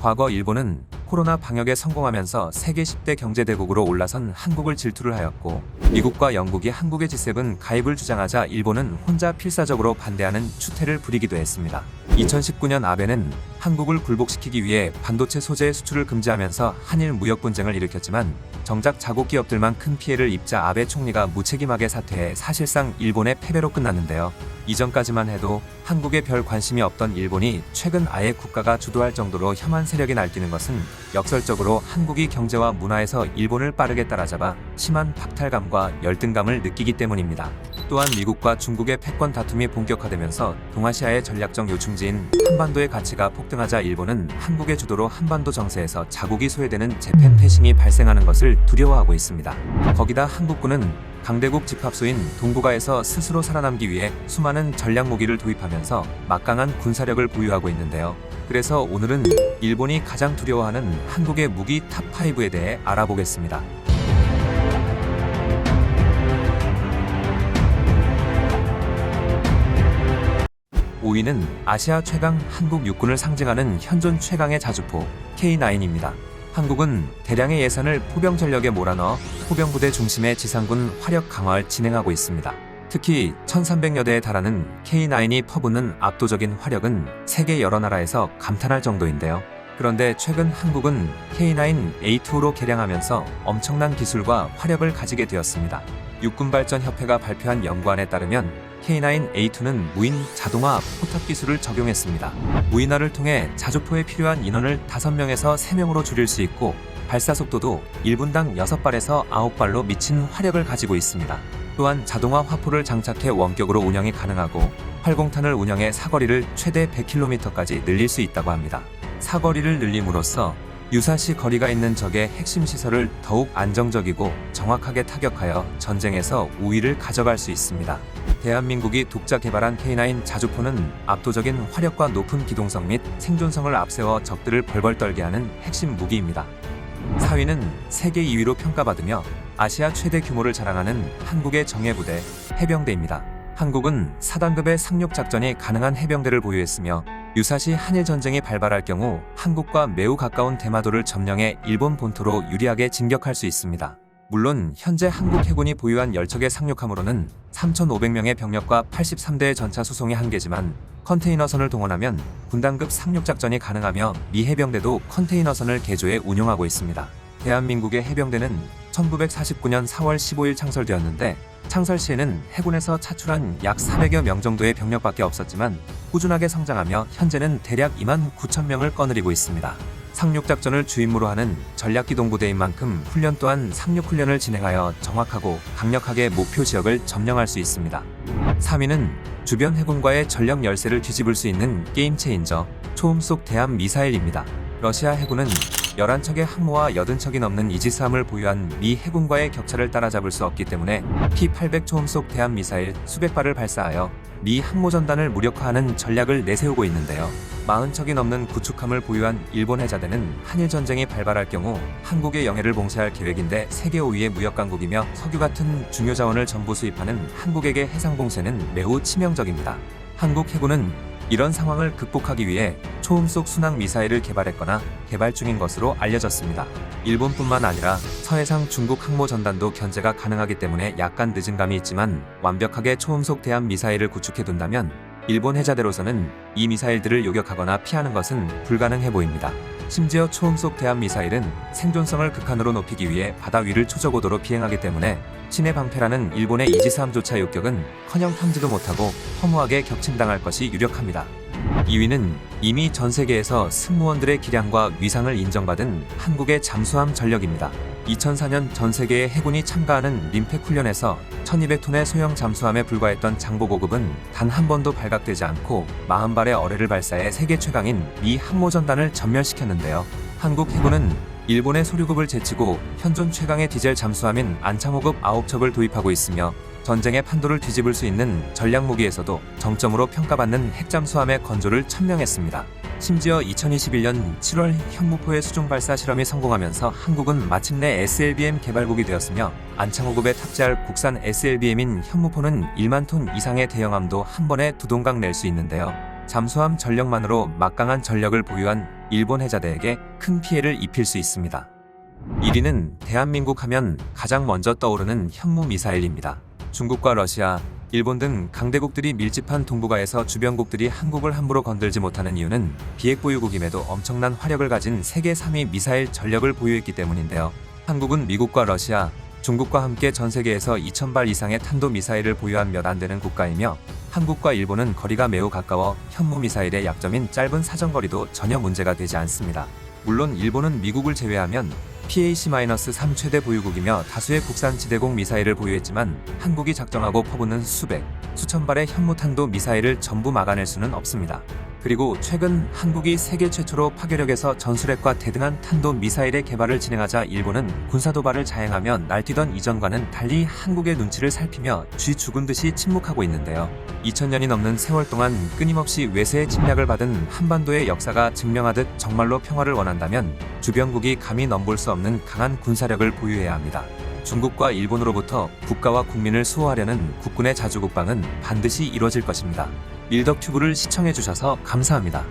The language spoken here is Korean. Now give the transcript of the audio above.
과거 일본은 코로나 방역에 성공하면서 세계 10대 경제대국으로 올라선 한국을 질투를 하였고 미국과 영국이 한국의 G7 가입을 주장하자 일본은 혼자 필사적으로 반대하는 추태를 부리기도 했습니다. 2019년 아베는 한국을 굴복시키기 위해 반도체 소재 수출을 금지하면서 한일 무역 분쟁을 일으켰지만 정작 자국 기업들만 큰 피해를 입자 아베 총리가 무책임하게 사퇴해 사실상 일본의 패배로 끝났는데요. 이전까지만 해도 한국에 별 관심이 없던 일본이 최근 아예 국가가 주도할 정도로 혐한 세력이 날뛰는 것은 역설적으로 한국이 경제와 문화에서 일본을 빠르게 따라잡아 심한 박탈감과 열등감을 느끼기 때문입니다. 또한 미국과 중국의 패권 다툼이 본격화되면서 동아시아의 전략적 요충지인 한반도의 가치가 폭등하자 일본은 한국의 주도로 한반도 정세에서 자국이 소외되는 재팬 패싱이 발생하는 것을 두려워하고 있습니다. 거기다 한국군은 강대국 집합소인 동북아에서 스스로 살아남기 위해 수많은 전략 무기를 도입하면서 막강한 군사력을 보유하고 있는데요. 그래서 오늘은 일본이 가장 두려워하는 한국의 무기 탑5에 대해 알아보겠습니다. 5위는 아시아 최강 한국 육군을 상징하는 현존 최강의 자주포 K9입니다. 한국은 대량의 예산을 포병 전력에 몰아넣어 포병 부대 중심의 지상군 화력 강화를 진행하고 있습니다. 특히 1300여 대에 달하는 K9이 퍼붓는 압도적인 화력은 세계 여러 나라에서 감탄할 정도인데요. 그런데 최근 한국은 K9A2로 개량하면서 엄청난 기술과 화력을 가지게 되었습니다. 육군발전협회가 발표한 연구안에 따르면 K9A2는 무인 자동화 포탑 기술을 적용했습니다. 무인화를 통해 자주포에 필요한 인원을 5명에서 3명으로 줄일 수 있고 발사 속도도 1분당 6발에서 9발로 미친 화력을 가지고 있습니다. 또한 자동화 화포를 장착해 원격으로 운영이 가능하고 활공탄을 운영해 사거리를 최대 100km까지 늘릴 수 있다고 합니다. 사거리를 늘림으로써 유사시 거리가 있는 적의 핵심 시설을 더욱 안정적이고 정확하게 타격하여 전쟁에서 우위를 가져갈 수 있습니다. 대한민국이 독자 개발한 K9 자주포는 압도적인 화력과 높은 기동성 및 생존성을 앞세워 적들을 벌벌 떨게 하는 핵심 무기입니다. 4위는 세계 2위로 평가받으며 아시아 최대 규모를 자랑하는 한국의 정예부대 해병대입니다. 한국은 4단급의 상륙 작전이 가능한 해병대를 보유했으며 유사시 한일 전쟁이 발발할 경우 한국과 매우 가까운 대마도를 점령해 일본 본토로 유리하게 진격할 수 있습니다. 물론 현재 한국 해군이 보유한 열척의 상륙함으로는 3,500명의 병력과 83대의 전차 수송이 한계지만 컨테이너선을 동원하면 군단급 상륙 작전이 가능하며 미 해병대도 컨테이너선을 개조해 운용하고 있습니다. 대한민국의 해병대는 1949년 4월 15일 창설되었는데 창설 시에는 해군에서 차출한 약 400여 명 정도의 병력밖에 없었지만 꾸준하게 성장하며 현재는 대략 2만 9천 명을 거느리고 있습니다. 상륙작전을 주임무로 하는 전략기동부대인 만큼 훈련 또한 상륙훈련을 진행하여 정확하고 강력하게 목표 지역을 점령할 수 있습니다. 3위는 주변 해군과의 전력 열세를 뒤집을 수 있는 게임 체인저 초음 속 대함 미사일입니다. 러시아 해군은 11척의 항모와 80척이 넘는 이지스함을 보유한 미 해군과의 격차를 따라잡을 수 없기 때문에 P-800 초음속 대함 미사일 수백 발을 발사하여 미 항모 전단을 무력화하는 전략을 내세우고 있는데요. 40척이 넘는 구축함을 보유한 일본 해자대는 한일 전쟁이 발발할 경우 한국의 영해를 봉쇄할 계획인데 세계 5위의 무역 강국이며 석유 같은 중요 자원을 전부 수입하는 한국에게 해상 봉쇄는 매우 치명적입니다. 한국 해군은 이런 상황을 극복하기 위해 초음속 순항 미사일을 개발했거나 개발 중인 것으로 알려졌습니다. 일본뿐만 아니라 서해상 중국 항모 전단도 견제가 가능하기 때문에 약간 늦은 감이 있지만 완벽하게 초음속 대함 미사일을 구축해 둔다면 일본 해자대로서는 이 미사일들을 요격하거나 피하는 것은 불가능해 보입니다. 심지어 초음 속 대함 미사일은 생존성을 극한으로 높이기 위해 바다 위를 초저고도로 비행하기 때문에 신의 방패라는 일본의 이지스함조차 요격은 커녕 탐지도 못하고 허무하게 격침당할 것이 유력합니다. 2위는 이미 전 세계에서 승무원들의 기량과 위상을 인정받은 한국의 잠수함 전력입니다. 2004년 전 세계의 해군이 참가하는 림팩 훈련에서 1200톤의 소형 잠수함에 불과했던 장보 고급은 단 한 번도 발각되지 않고 40발의 어뢰를 발사해 세계 최강인 미 항모전단을 전멸시켰는데요. 한국 해군은 일본의 소류급을 제치고 현존 최강의 디젤 잠수함인 안창호급 9척을 도입하고 있으며 전쟁의 판도를 뒤집을 수 있는 전략 무기에서도 정점으로 평가받는 핵잠수함의 건조를 천명했습니다. 심지어 2021년 7월 현무포의 수중 발사 실험이 성공하면서 한국은 마침내 SLBM 개발국이 되었으며 안창호급에 탑재할 국산 SLBM인 현무포는 1만 톤 이상의 대형함도 한 번에 두 동강 낼 수 있는데요. 잠수함 전력만으로 막강한 전력을 보유한 일본 해자대에게 큰 피해를 입힐 수 있습니다. 1위는 대한민국 하면 가장 먼저 떠오르는 현무 미사일입니다. 중국과 러시아, 일본 등 강대국들이 밀집한 동북아에서 주변국들이 한국을 함부로 건들지 못하는 이유는 비핵 보유국임에도 엄청난 화력을 가진 세계 3위 미사일 전력을 보유했기 때문인데요. 한국은 미국과 러시아, 중국과 함께 전 세계에서 2,000발 이상의 탄도 미사일을 보유한 몇 안 되는 국가이며 한국과 일본은 거리가 매우 가까워 현무 미사일의 약점인 짧은 사정거리도 전혀 문제가 되지 않습니다. 물론 일본은 미국을 제외하면 PAC-3 최대 보유국이며 다수의 국산 지대공 미사일을 보유했지만 한국이 작정하고 퍼붓는 수백, 수천 발의 현무탄도 미사일을 전부 막아낼 수는 없습니다. 그리고 최근 한국이 세계 최초로 파괴력에서 전술핵과 대등한 탄도 미사일의 개발을 진행하자 일본은 군사 도발을 자행하며 날뛰던 이전과는 달리 한국의 눈치를 살피며 쥐 죽은 듯이 침묵하고 있는데요. 2000년이 넘는 세월 동안 끊임없이 외세의 침략을 받은 한반도의 역사가 증명하듯 정말로 평화를 원한다면 주변국이 감히 넘볼 수 없는 강한 군사력을 보유해야 합니다. 중국과 일본으로부터 국가와 국민을 수호하려는 국군의 자주국방은 반드시 이루어질 것입니다. 일덕튜브를 시청해주셔서 감사합니다.